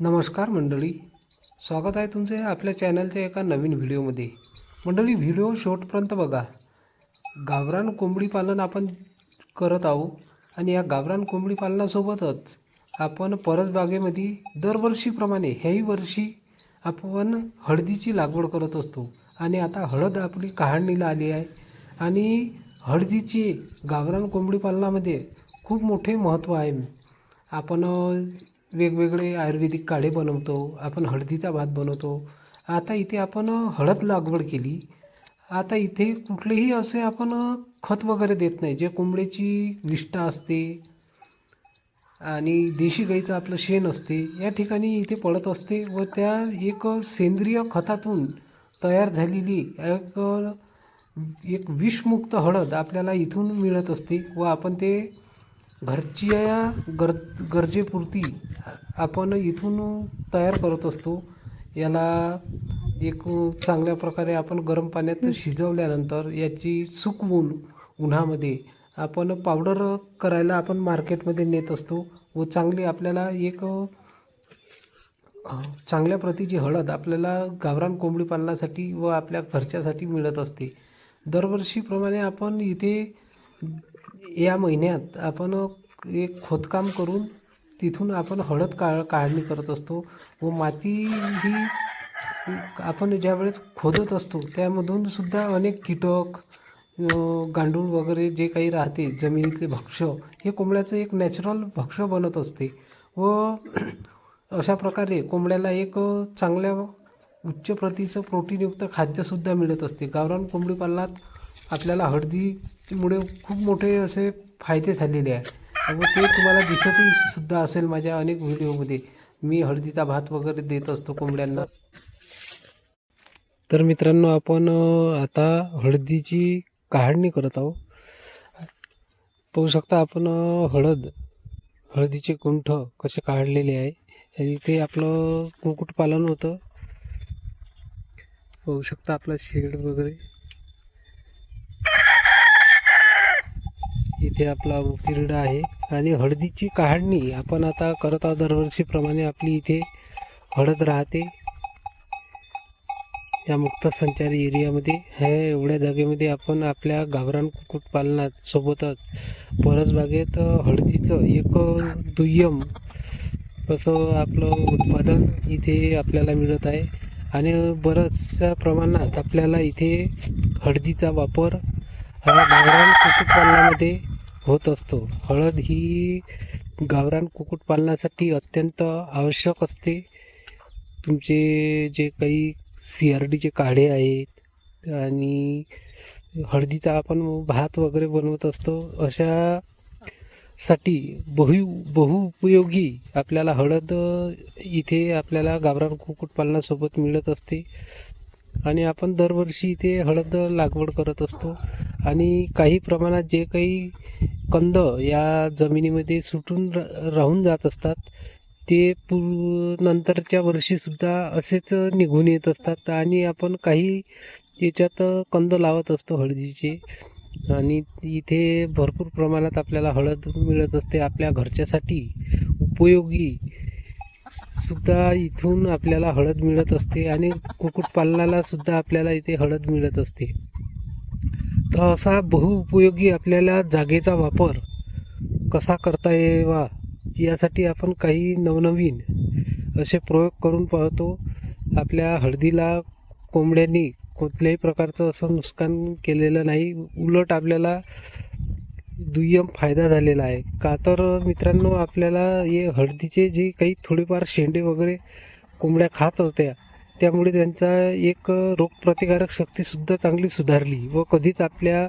नमस्कार मंडळी. स्वागत आहे तुमचे आपल्या चॅनलच्या एका नवीन व्हिडिओमध्ये. मंडळी व्हिडिओ शेवटपर्यंत बघा. गावरान कोंबडी पालन आपण करत आहोत आणि या गावरान कोंबडी पालनासोबतच आपण परसबागेमध्ये दरवर्षीप्रमाणे ह्याही वर्षी आपण हळदीची लागवड करत असतो. आणि आता हळद आपली काढणीला आली आहे. आणि हळदीची गावरान कोंबडी पालनामध्ये खूप मोठे महत्त्व आहे. आपण वेगवेगळे आयुर्वेदिक काढे बनवतो आपण हळदीचा भात बनवतो. आता इथे आपण हळद लागवड केली. आता इथे कुठलेही असे आपण खत वगैरे देत नाही. जे कोंबड्याची विष्ठा असते आणि देशी गाईचं आपलं शेण असते या ठिकाणी इथे पडत असते व त्या एक सेंद्रिय खतातून तयार झालेली एक एक विषमुक्त हळद आपल्याला इथून मिळत असते व आपण ते घरच्या गर गरजेपुरती आपण इथून तयार करत असतो. याला एक चांगल्या प्रकारे आपण गरम पाण्यात शिजवल्यानंतर याची सुकवून उन्हामध्ये आपण पावडर करायला आपण मार्केटमध्ये नेत असतो व चांगली आपल्याला एक चांगल्या प्रतीची हळद आपल्याला गावरान कोंबडी पालनासाठी व आपल्या घरच्यासाठी मिळत असते. दरवर्षीप्रमाणे आपण इथे या महिन्यात आपण एक खोदकाम करून तिथून आपण हळद काळ काढणी करत असतो व माती ही आपण ज्यावेळेस खोदत असतो त्यामधून सुद्धा अनेक कीटक गांडूळ वगैरे जे काही राहते जमिनीतले भक्ष्य हे कोंबड्याचं एक नॅचरल भक्ष्य बनत असते व अशा प्रकारे कोंबड्याला एक चांगल्या उच्च प्रतीचं प्रोटीनयुक्त खाद्यसुद्धा मिळत असते. गावरान कोंबडी पालनात आपल्याला हळदीमुळे खूप मोठे असे फायदे झालेले आहे. व ते तुम्हाला दिसतही सुद्धा असेल माझ्या अनेक व्हिडिओमध्ये. मी हळदीचा भात वगैरे देत असतो कोंबड्यांना. तर मित्रांनो आपण आता हळदीची काढणी करत आहोत. पाहू शकता आपण हळद हळदीचे कुंठ कसे काढलेले आहे. आणि इथे आपलं कुक्कुटपालन होतं. पाहू शकता आपलं शेड वगैरे. इथे आपला उकिरडा आहे आणि हळदीची काढणी आपण आता करत आहोत दरवर्षीप्रमाणे आपली इथे हळद राहते. या मुक्त संचारी एरियामध्ये ह्या एवढ्या जागेमध्ये आपण आपल्या गावरान कुक्कुटपालनात सोबतच परसबागेत हळदीचं एक दुय्यम असं आपलं उत्पादन इथे आपल्याला मिळत आहे. आणि बऱ्याचशा प्रमाणात आपल्याला इथे हळदीचा वापर हा गावरान कुक्कुटपालनामध्ये होत असतो. हळद ही गावरान कुक्कुटपालनासाठी अत्यंत आवश्यक असते. तुमचे जे काही सी आर डीचे काढे आहेत आणि हळदीचा आपण भात वगैरे बनवत असतो अशा साठी बहु बहुउपयोगी आपल्याला हळद इथे आपल्याला गावरान कुक्कुटपालनासोबत मिळत असते. आणि आपण दरवर्षी इथे हळद लागवड करत असतो. आणि काही प्रमाणात जे काही कंद या जमिनीमध्ये सुटून राहून जात असतात ते पू नंतरच्या वर्षीसुद्धा असेच निघून येत असतात. आणि आपण काही याच्यात कंद लावत असतो हळदीचे. आणि इथे भरपूर प्रमाणात आपल्याला हळद मिळत असते. आपल्या घरच्यासाठी उपयोगी सुद्धा इथून आपल्याला हळद मिळत असते आणि कुक्कुटपालनाला सुद्धा आपल्याला इथे हळद मिळत असते. तर असा बहुउपयोगी आपल्याला जागेचा वापर कसा करता यावा यासाठी आपण काही नवनवीन असे प्रयोग करून पाहतो. आपल्या हळदीला कोंबड्यांनी कुठल्याही प्रकारचं असं नुकसान केलेलं नाही. उलट आपल्याला दुय्यम फायदा झालेला आहे. का तर मित्रांनो आपल्याला हे हळदीचे जे काही थोडेफार शेंडे वगैरे कोंबड्या खात होत्या त्यामुळे त्यांचा एक रोगप्रतिकारक शक्तीसुद्धा चांगली सुधारली व कधीच आपल्या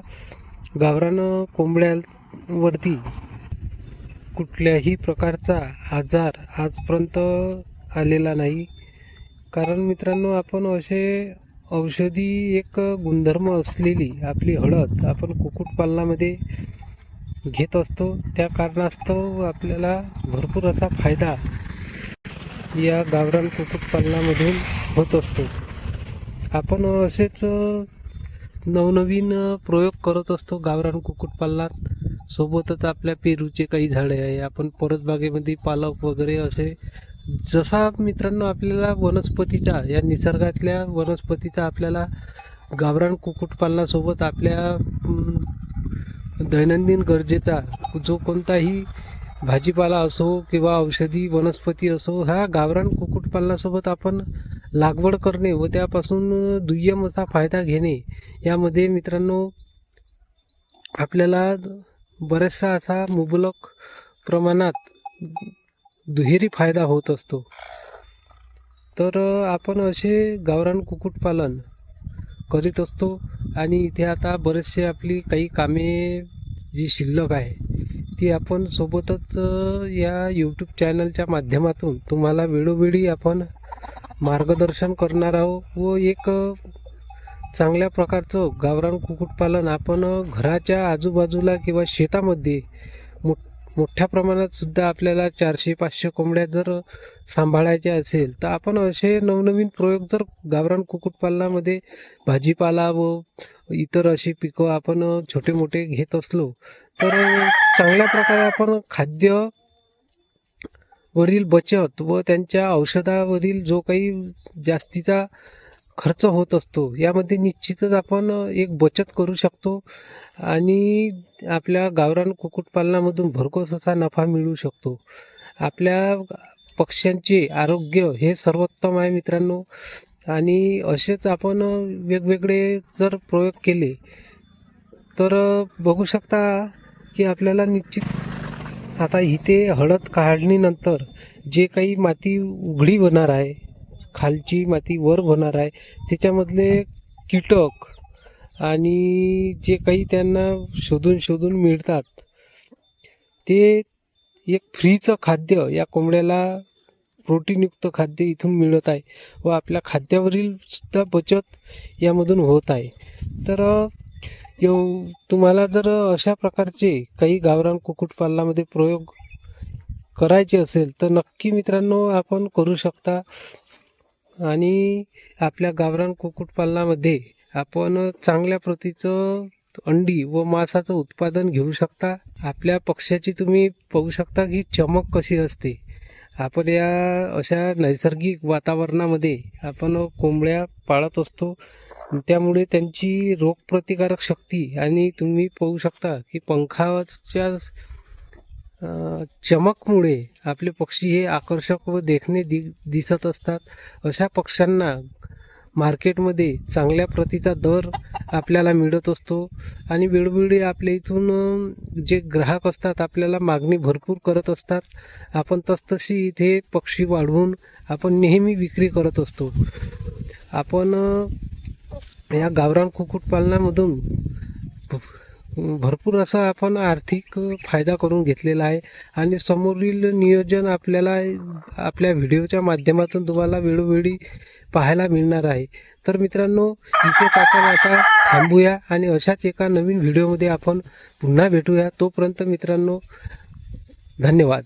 गावरानं कोंबड्यांवरती कुठल्याही प्रकारचा आजार आजपर्यंत आलेला नाही. कारण मित्रांनो आपण असे औषधी एक गुणधर्म असलेली आपली हळद आपण कुक्कुटपालनामध्ये घेत असतो त्या कारणास्तव आपल्याला भरपूर असा फायदा या गावरान कुक्कुटपालनामधून होत असतो. आपण असेच नवनवीन प्रयोग करत असतो गावरान कुक्कुटपालनात. सोबतच आपल्या पेरूचे काही झाडे आहे आपण परसबागेमध्ये पालक वगैरे असे जसा मित्रांनो आपल्याला वनस्पतीचा या निसर्गातल्या वनस्पतीचा आपल्याला गावरान कुक्कुटपालनासोबत आपल्या दैनंदिन गरजेचा जो कोणताही भाजीपाला असो किंवा औषधी वनस्पती असो ह्या गावरान कुक्कुटपालनासोबत आपण लागवड करणे व त्यापासून दुय्यम असा फायदा घेणे यामध्ये मित्रांनो आपल्याला बऱ्याचसा असा मुबलक प्रमाणात दुहेरी फायदा होत असतो. तर आपण असे गावरान कुक्कुटपालन करीत असतो. आणि इथे आता बरेचसे आपली काही कामे जी शिल्लक आहे ती आपण सोबतच या यूट्यूब चॅनलच्या माध्यमातून तुम्हाला वेळोवेळी आपण मार्गदर्शन करणार आहोत व एक चांगल्या प्रकारचं गावरान कुक्कुटपालन आपण घराच्या आजूबाजूला किंवा शेतामध्ये मोठ मोठ्या प्रमाणात सुद्धा आपल्याला चारशे पाचशे कोंबड्या जर सांभाळायच्या असेल तर आपण असे नवनवीन प्रयोग जर गावरान कुक्कुटपालनामध्ये भाजीपाला व इतर अशी पिकं आपण छोटे मोठे घेत असलो तर चांगल्या प्रकारे आपण खाद्य वरील बचत व त्यांच्या औषधावरील जो काही जास्तीचा खर्च होत असतो. यामध्ये निश्चितच आपण एक बचत करू शकतो आणि आपल्या गावरान कुक्कुटपालनामधून भरघोस असा नफा मिळू शकतो. आपल्या पक्ष्यांचे आरोग्य हे सर्वोत्तम आहे मित्रांनो. आणि असेच आपण वेगवेगळे जर प्रयोग केले तर बघू शकता की आपल्याला निश्चित आता इथे हळद काढणीनंतर जे काही माती उघडी होणार आहे खालची माती वर होणार आहे. त्याच्यामधले कीटक आणि जे काही त्यांना शोधून शोधून मिळतात ते एक फ्रीचं खाद्य या कोंबड्याला प्रोटीनयुक्त खाद्य इथून मिळत आहे व आपल्या खाद्यावरील सुद्धा बचत यामधून होत आहे. तर येऊ तुम्हाला जर अशा प्रकारचे काही गावरान कुक्कुटपालनामध्ये प्रयोग करायचे असेल तर नक्की मित्रांनो आपण करू शकता. आणि आपल्या गावरान कुक्कुटपालनामध्ये आपण चांगल्या प्रतीचं अंडी व मांसाचं उत्पादन घेऊ शकता. आपल्या पक्ष्याची तुम्ही पाहू शकता की चमक कशी असते. आपण या अशा नैसर्गिक वातावरणामध्ये आपण कोंबड्या पाळत असतो. त्यामुळे त्यांची रोगप्रतिकारक शक्ती आणि तुम्ही पाहू शकता की पंखाच्या चमकमुळे आपले पक्षी हे आकर्षक व देखणे दि दिसत असतात. अशा पक्ष्यांना मार्केटमध्ये चांगल्या प्रतीचा दर आपल्याला मिळत असतो आणि वेळोवेळी आपल्या इथून जे ग्राहक असतात आपल्याला मागणी भरपूर करत असतात. आपण तसतशी इथे पक्षी वाढवून आपण नेहमी विक्री करत असतो. आपण या गावरान कुक्कुटपालनामधून भरपूर असा आपण आर्थिक फायदा करून घेतलेला आहे. आणि समोरील नियोजन आपल्याला आपल्या व्हिडिओच्या माध्यमातून तुम्हाला वेळोवेळी पाहायला मिळणार आहे. तर मित्रांनो इथेच आपण आता थांबूया आणि अशाच एका नवीन व्हिडिओमध्ये आपण पुन्हा भेटूया. तोपर्यंत मित्रांनो धन्यवाद.